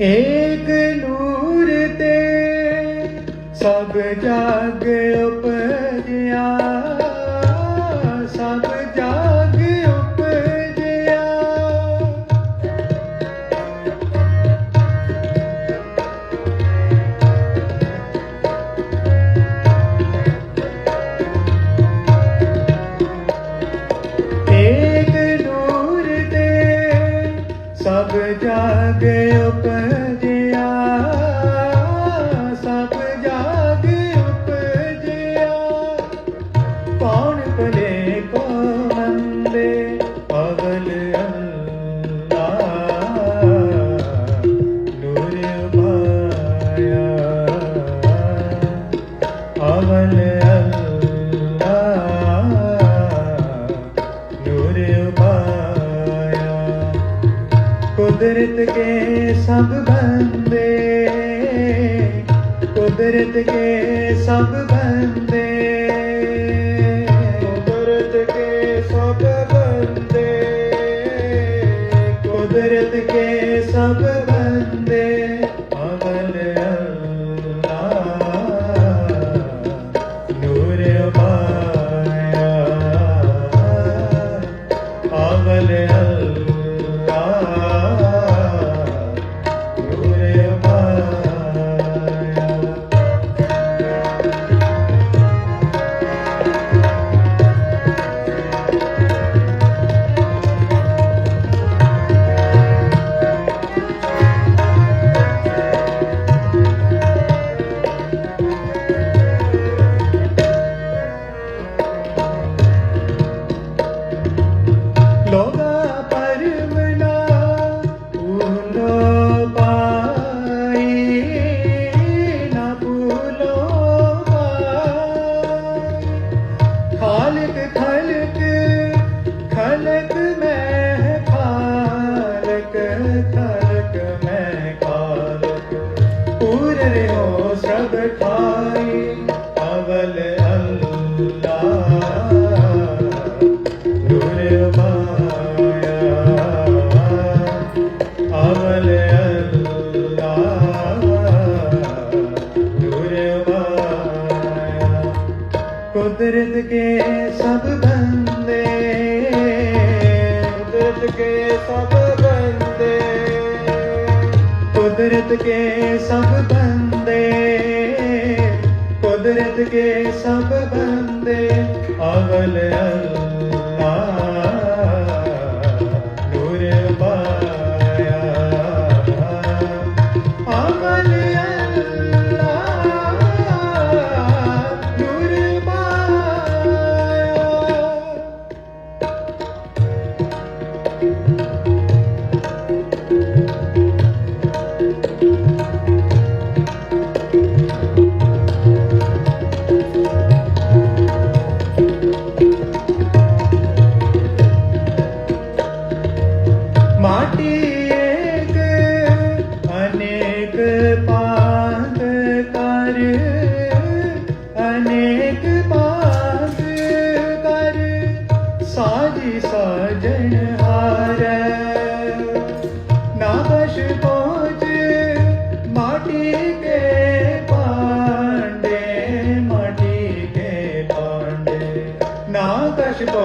ਏਕ ਨੂਰ ਤੇ ਸਭ ਜਾਗ ਉਪਜਿਆ ਸਭ ਜਾਗ ਉਪਜਿਆ। ਏਕ ਕੁਦਰਤ ਕੇ ਸਭ ਬੰਦੇ ਕੁਦਰਤ ਕੇ ਸਭ ਬੰਦੇ ਕੁਦਰਤ ਕੇ ਸਭ ਬੰਦੇ। ਕੁਦਰਤ ਕੇ ਸਭ ਬੰਦੇ, ਕੁਦਰਤ ਕੇ ਸਭ ਬੰਦੇ ਅਵਲ ਅੱਲਾ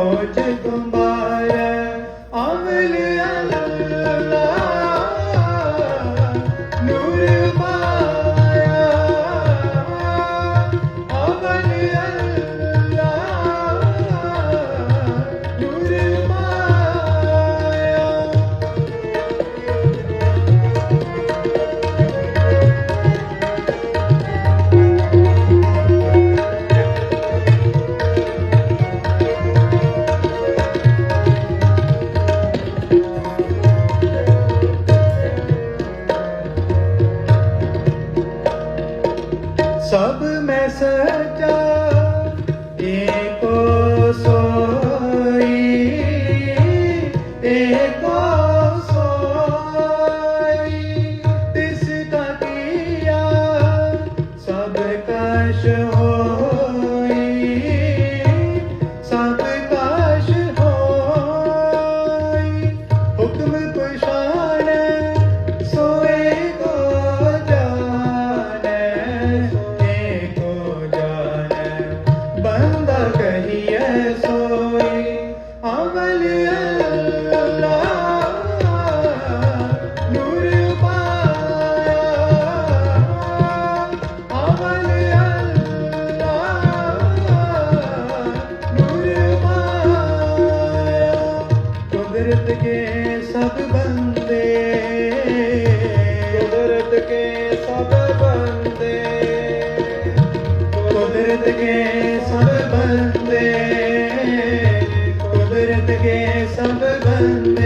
Avcı kumbara Avlı ਕੁਦਰਤ ਕੇ ਸਭ ਬੰਦੇ। ਕੁਦਰਤ ਕੇ ਸਭ ਬੰਦੇ। ਕੁਦਰਤ ਕੇ ਸਭ ਬੰਦੇ। ਕੁਦਰਤ ਕੇ ਸਭ ਬੰਦੇ।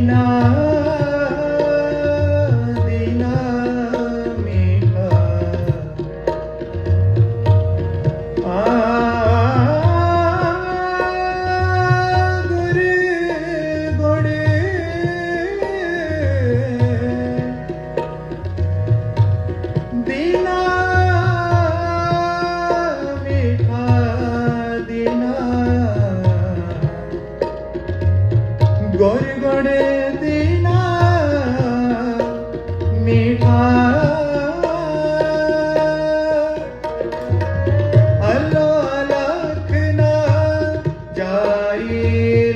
না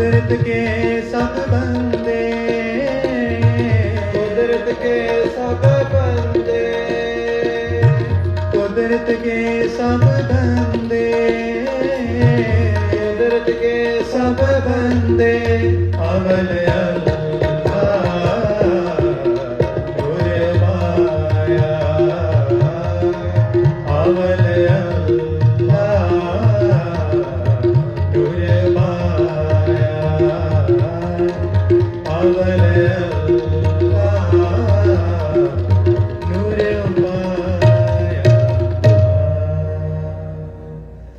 ਕੁਦਰਤ ਕੇ ਸਭ ਬੰਦੇ। ਕੁਦਰਤ ਕੇ ਸਭ ਬੰਦੇ। ਕੁਦਰਤ ਕੇ ਸਭ